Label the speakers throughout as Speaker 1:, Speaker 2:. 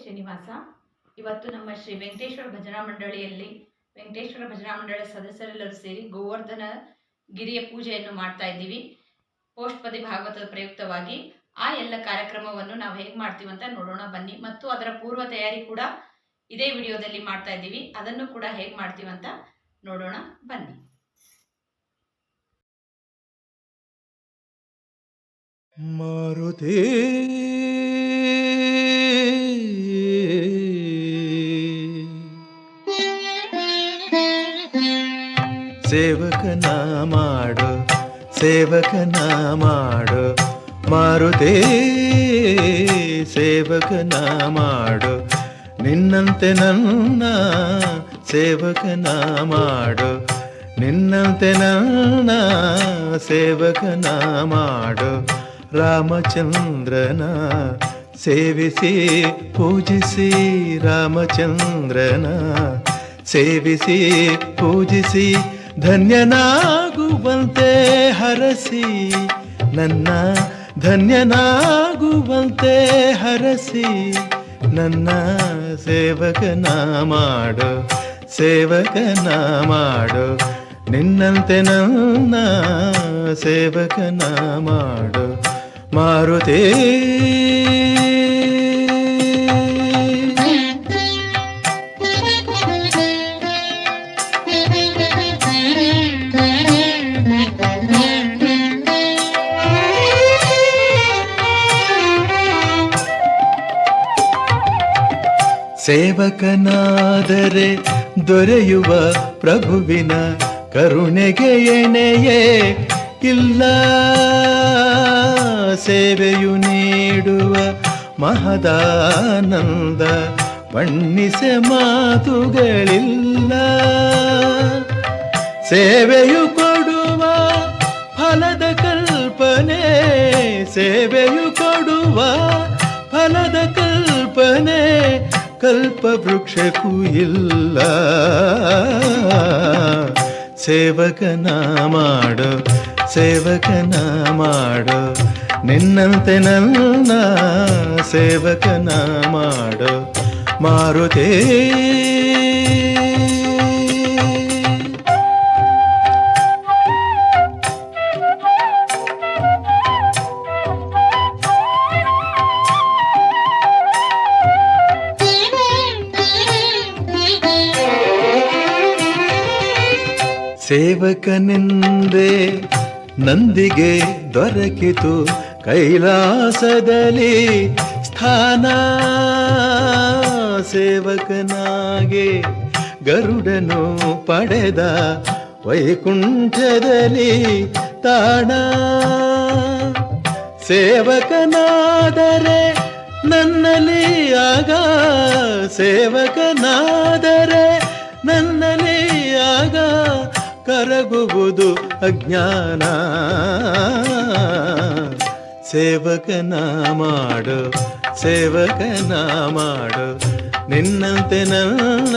Speaker 1: ಶ್ರೀನಿವಾಸ. ಇವತ್ತು ನಮ್ಮ ಶ್ರೀ ವೆಂಕಟೇಶ್ವರ ಭಜನಾ ಮಂಡಳಿಯಲ್ಲಿ ವೆಂಕಟೇಶ್ವರ ಭಜನಾ ಮಂಡಳಿ ಸದಸ್ಯರೆಲ್ಲರೂ ಸೇರಿ ಗೋವರ್ಧನ ಗಿರಿಯ ಪೂಜೆಯನ್ನು ಮಾಡ್ತಾ ಇದ್ದೀವಿ. ಪೋಷ್ಪದಿ ಭಾಗವತದ ಪ್ರಯುಕ್ತವಾಗಿ ಆ ಎಲ್ಲ ಕಾರ್ಯಕ್ರಮವನ್ನು ನಾವು ಹೇಗೆ ಮಾಡ್ತೀವಿ ಅಂತ ನೋಡೋಣ, ಬನ್ನಿ. ಮತ್ತು ಅದರ ಪೂರ್ವ ತಯಾರಿ ಕೂಡ ಇದೇ ವಿಡಿಯೋದಲ್ಲಿ ಮಾಡ್ತಾ ಇದ್ದೀವಿ. ಅದನ್ನು ಕೂಡ ಹೇಗೆ ಮಾಡ್ತೀವಿ ಅಂತ ನೋಡೋಣ, ಬನ್ನಿ.
Speaker 2: ಮಾರುತಿ ಸೇವಕನ ಮಾಡು ಸೇವಕನ ಮಾಡು ಮಾರುತಿ ಸೇವಕನ ಮಾಡು ನಿನ್ನಂತೆ ನನ್ನ ಸೇವಕನ ಮಾಡು ನಿನ್ನಂತೆ ನನ್ನ ಸೇವಕನ ಮಾಡು ರಾಮಚಂದ್ರನ ಸೇವಿಸಿ ಪೂಜಿಸಿ ರಾಮಚಂದ್ರನ ಸೇವಿಸಿ ಪೂಜಿಸಿ ಧನ್ಯನಾಗುವಂತೆ ಹರಸಿ, ನನ್ನ ಧನ್ಯನಾಗುವಂತೆ ಹರಸಿ, ನನ್ನ ಸೇವಕನ ಮಾಡು ಸೇವಕನ ಮಾಡು, ನಿನ್ನಂತೆ ನನ್ನ ಸೇವಕನ ಮಾಡು, ಮಾರುತೇ. ಸೇವಕನಾದರೆ ದೊರೆಯುವ ಪ್ರಭುವಿನ ಕರುಣೆಗೆ ಎಣೆಯೇ ಇಲ್ಲ. ಸೇವೆಯು ನೀಡುವ ಮಹದಾನಂದ ಬಣ್ಣಿಸೆ ಮಾತುಗಳಿಲ್ಲ. ಸೇವೆಯು ಕೊಡುವ ಫಲದ ಕಲ್ಪನೆ, ಸೇವೆಯು ಕೊಡುವ ಫಲದ ಕಲ್ಪನೆ ಕಲ್ಪ ವೃಕ್ಷಕ್ಕೂ ಇಲ್ಲ. ಸೇವಕನ ಮಾಡು ಸೇವಕನ ಮಾಡು. ನಿನ್ನಂತೆ ನನ್ನ ಸೇವಕನ ಮಾಡು. ಮಾರುತೇ ಸೇವಕನೆಂದೇ ನಂದಿಗೆ ದೊರಕಿತು ಕೈಲಾಸದಲ್ಲಿ ಸ್ಥಾನ ಸೇವಕನಾಗೆ ಗರುಡನು ಪಡೆದ ವೈಕುಂಠದಲ್ಲಿ ತಾಣ. ಸೇವಕನಾದರೆ ನನ್ನಲ್ಲಿ ಆಗ, ಸೇವಕನಾದರೆ ನನ್ನಲ್ಲಿ ಆಗ. ಕರಗುವುದು ಅಜ್ಞಾನ. ಸೇವಕನ ಮಾಡು ಸೇವಕನ ಮಾಡು. ನಿನ್ನಂತೆ ನನ್ನ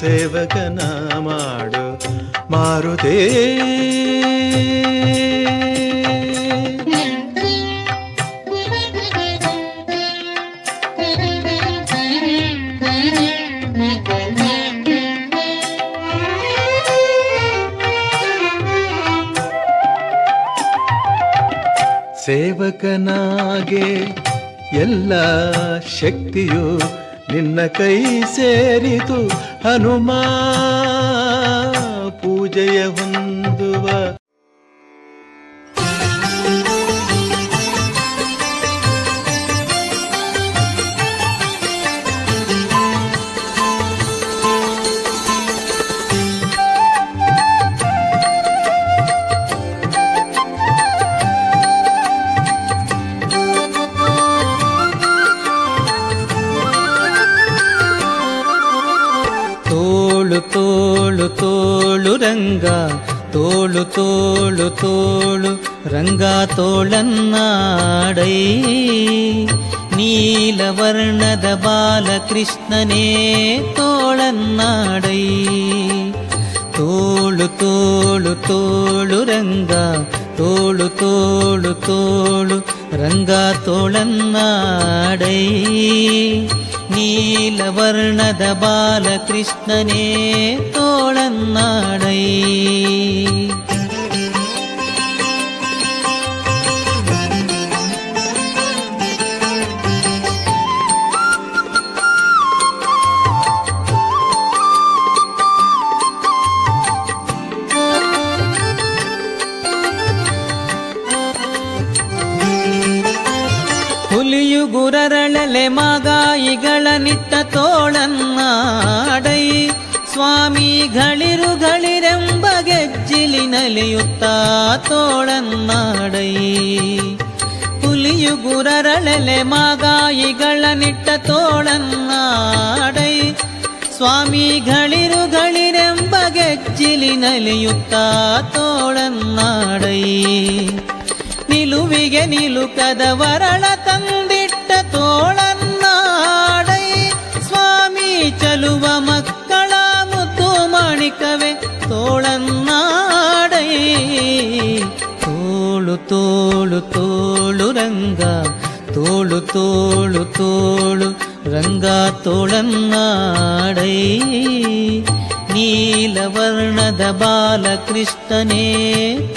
Speaker 2: ಸೇವಕನ ಮಾಡು. ಮಾರುತೇ ಸೇವಕನಾಗೆ ಎಲ್ಲ ಶಕ್ತಿಯು ನಿನ್ನ ಕೈ ಸೇರಿತು. ಹನುಮ ಪೂಜೆಯ ಹೊಂದುವ
Speaker 3: తోళు తోళు రంగా తోళన్నాడై. నీలవర్ణద బాలకృష్ణనే తోళన్నాడై. తోళు తోళు తోళు రంగా తోళు తోళు తోళు రంగా తోళన్నాడై. నీలవర్ణద బాలకృష్ణనే తోళన్నాడై. ತೋಳನ್ನಾಡೈ. ಸ್ವಾಮಿಗಳಿರುಗಳಿರೆಂಬ ಗೆಜ್ಜಿಲಿ ನಲಿಯುತ್ತ ತೋಳನ್ನಾಡೈ. ಹುಲಿಯು ಗುರರಳೆಲೆ ಮಾಗಾಯಿಗಳ ನಿಟ್ಟ ತೋಳನ್ನಾಡೈ. ಸ್ವಾಮಿಗಳಿರುಗಳಿರೆಂಬ ಗೆಜ್ಜಿಲಿ ನಲಿಯುತ್ತ ತೋಳನ್ನಾಡೈ. ನಿಲುವಿಗೆ ನಿಲುಕದ ವರಳ ತಂದಿಟ್ಟ ಸ್ವಾಮಿ ಚಲುವ ಮಕ್ಕಳ ಮುದ್ದು ಮಾಣಿಕವೇ ತೋಳನ್ನಾಡೈ ತೋಳು ತೋಳು ತೋಳು ರಂಗ ತೋಳು ತೋಳು ತೋಳು ರಂಗ ತೋಳನ್ನಾಡೈ ನೀಲವರ್ಣದ ಬಾಲಕೃಷ್ಣನೇ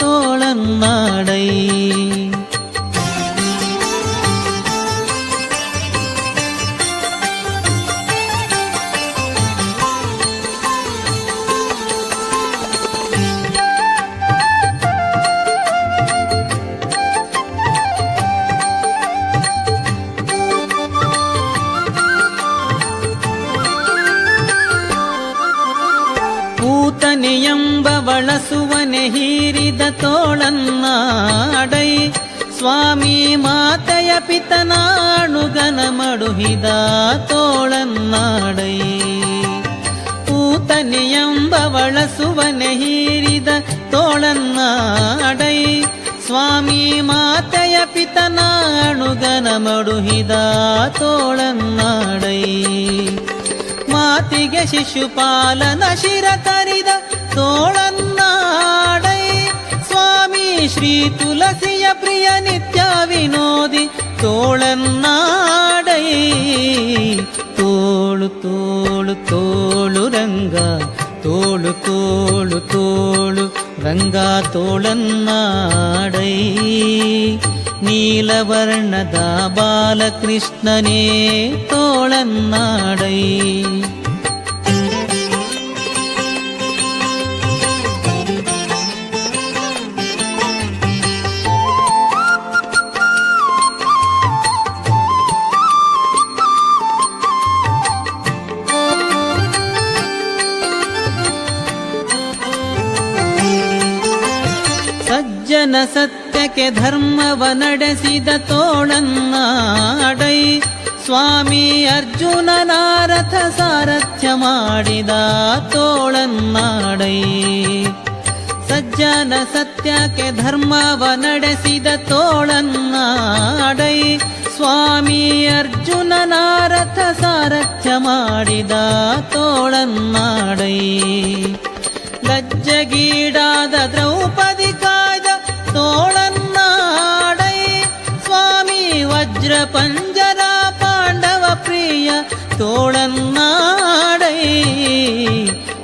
Speaker 3: ತೋಳನ್ನಾಡೈ ಪೂತನೆಯೆಂಬ ಬಳಸುವನೆ ಹೀರಿದ ತೋಳನ್ನಾಡೈ. ಸ್ವಾಮಿ ಮಾತೆಯ ಪಿತನಾಣುಗನ ಮಡುಹಿದ ತೋಳನ್ನಾಡೈ. ಪೂತನೆಯೆಂಬ ಬಳಸುವನೆ ಹೀರಿದ ತೋಳನ್ನಾಡೈ. ಸ್ವಾಮಿ ಮಾತೆಯ ಪಿತನಾಣುಗನ ಮಡುಹಿದ ತೋಳನ್ನಾಡೈ. ಮಾತಿಗೆ ಶಿಶುಪಾಲನ ಶಿರ ತರಿದ தோழன் நாடை சுவாமி ஸ்ரீ துளசிய பிரிய நித்யா வினோதி தோழன் நாடை தோழு தோழு தோழு ரங்கா தோழு தோழு தோழு ரங்கா தோழன் நாடை நீலவர்ணதா பாலகிருஷ்ணனே தோழன் நாடை ಸತ್ಯಕ್ಕೆ ಧರ್ಮವ ನಡೆಸಿದ ತೋಳನ್ನಾಡೈ. ಸ್ವಾಮಿ ಅರ್ಜುನನಾರಥ ಸಾರಥ್ಯ ಮಾಡಿದ ತೋಳನ್ನಾಡೈ. ಸಜ್ಜನ ಸತ್ಯಕ್ಕೆ ಧರ್ಮವ ನಡೆಸಿದ ತೋಳನ್ನಾಡೈ. ಸ್ವಾಮಿ ಅರ್ಜುನನಾರಥ ಸಾರಥ್ಯ ಮಾಡಿದ ತೋಳನ್ನಾಡೈ. ಲಜ್ಜಗೀಡಾದ ದ್ರೌಪದಿ ಕಾಯ್ದ தோழன் நாடை சுவாமி வஜ்ர பஞ்சரா பாண்டவ பிரிய தோழன் நாடை.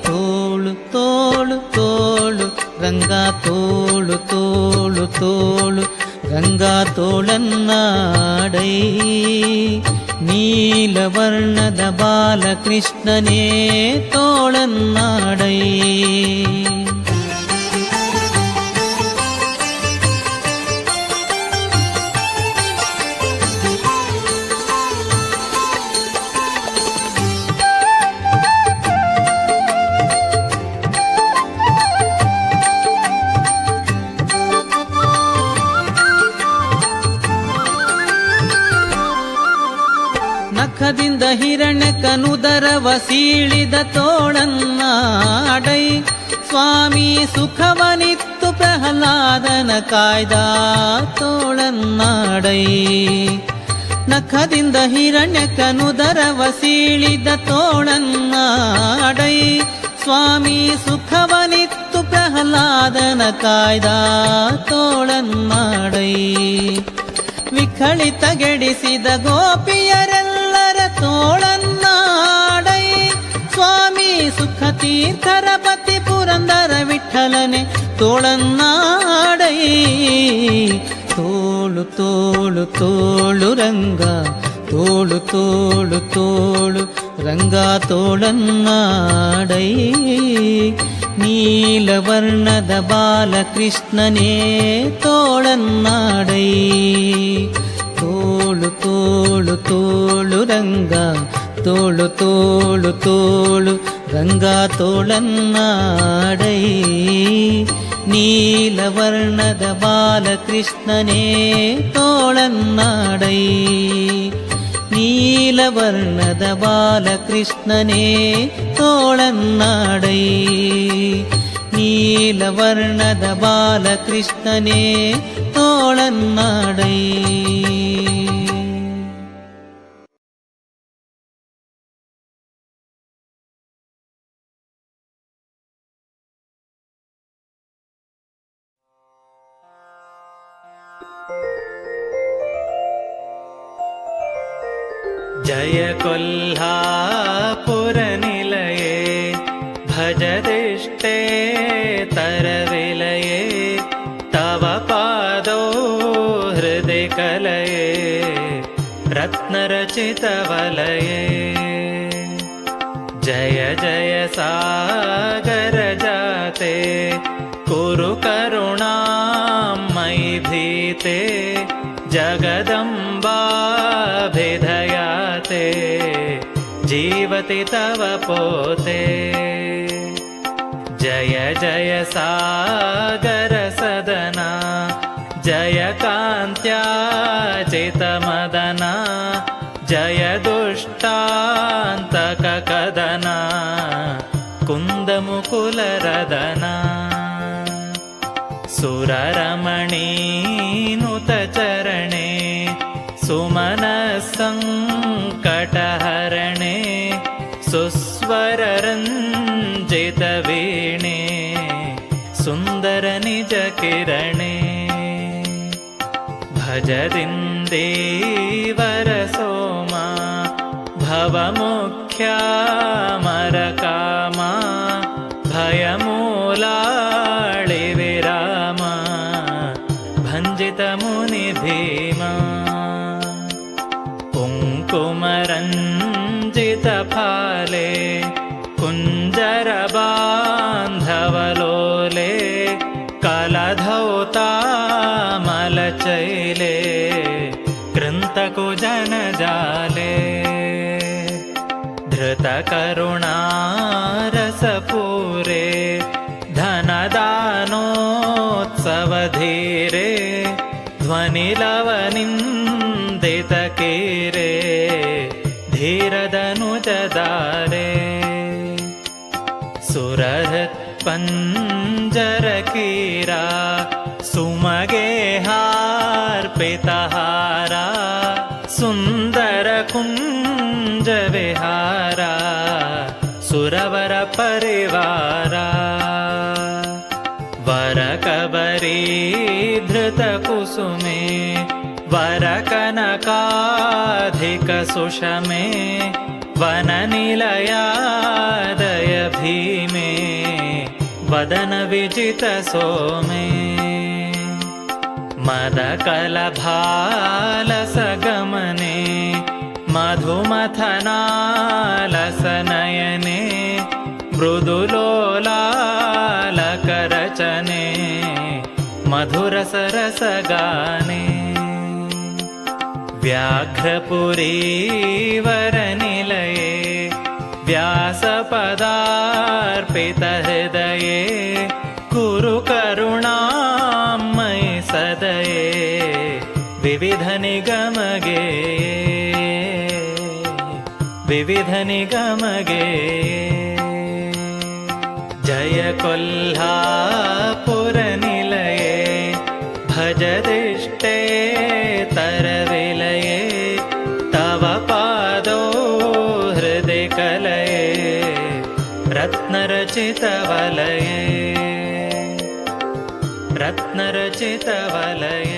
Speaker 3: தோழு தோழு தோழு ரங்கா தோழு தோழு தோழு ரங்கா தோழன் நாடை. நீலவர்ணத பாலகிருஷ்ணனே தோழன் நாடை. ಹಿರಣ್ಯಕನುದರವ ಸೀಳಿದ ತೋಳನ್ನಾಡೈ ಸ್ವಾಮಿ ಸುಖವನಿತ್ತು ಪ್ರಹ್ಲಾದನ ಕಾಯ್ದ ತೋಳನ್ನಾಡೈ ನಖದಿಂದ ಹಿರಣ್ಯಕನುದರವ ಸೀಳಿದ ತೋಳನ್ನಾಡೈ ಸ್ವಾಮಿ ಸುಖವನಿತ್ತು ಪ್ರಹ್ಲಾದನ ಕಾಯ್ದ ತೋಳನ್ನಾಡೈ ವಿಖಳಿತಗೆಡಿಸಿದ ಗೋಪಿಯರೆಲ್ಲರ ತೋಳನ್ನಾಡೈ ತೀರ್ಥರ ಪತಿ ಪುರಂದರ ವಿಠಲನೆ ತೋಳನ್ನಾಡೈ ತೋಳು ತೋಳು ತೋಳು ರಂಗ ತೋಳು ತೋಳು ತೋಳು ರಂಗ ತೋಳನ್ನಾಡೈ ನೀಲವರ್ಣದ ಬಾಲಕೃಷ್ಣನೇ ತೋಳನ್ನಾಡೈ ತೋಳು ತೋಳು ತೋಳು ರಂಗ ரங்கா தோழன் நாடை நீலவர்ணத பாலகிருஷ்ணனே தோழன் நாடை நீலவர்ணத பாலகிருஷ்ணனே
Speaker 4: தோழன் நாடை நீலவர்ணத பாலகிருஷ்ணனே தோழன் நாடை हृदिकलये रत्नरचितवलये। जय जय सागर जाते कुरु करुणां मयि भीते जगदम्बाभिधयाते जीवति तव पोते। जय जय सागर सदना जय कान्त्याचितमदना जय दुष्टान्तककदना कुन्दमुकुलरदना सुररमणीनुतचरणे सुमनसङ्कटहरणे सुस्वररञ्जितवीणे सुन्दरनिजकिरणे भजदिन्दीवरसोमा भवमुख्यामरकामा े कृ कुजनजाले धृत करुणारसपुरे धन दानोत्सव धीरे ध्वनिलवनिन्दितकीरे धीर धनुज दारे। सुर धरकीरा सुमगेहा सुमगेहार्पितहारा सुन्दरकुञ्जविहारा सुरवरपरिवारा वरकबरीधृतकुसुमे वरकनकाधिकसुषमे वननिलयादय भीमे वदनविजितसोमे मदकलभालसगमने मधुमथनालसनयने मृदुलोलालकरचने मधुरसरसगाने। व्याघ्रपुरीवरनिलये व्यासपदार्पितहृदये कुरु करुणां विविधनिगमगे। विविधनिगमगे। जय कोल्हापुरनिलये भजदिष्टे तरविलये तव पादो हृदिकलये रत्नरचितवलये। रत्नरचितवलये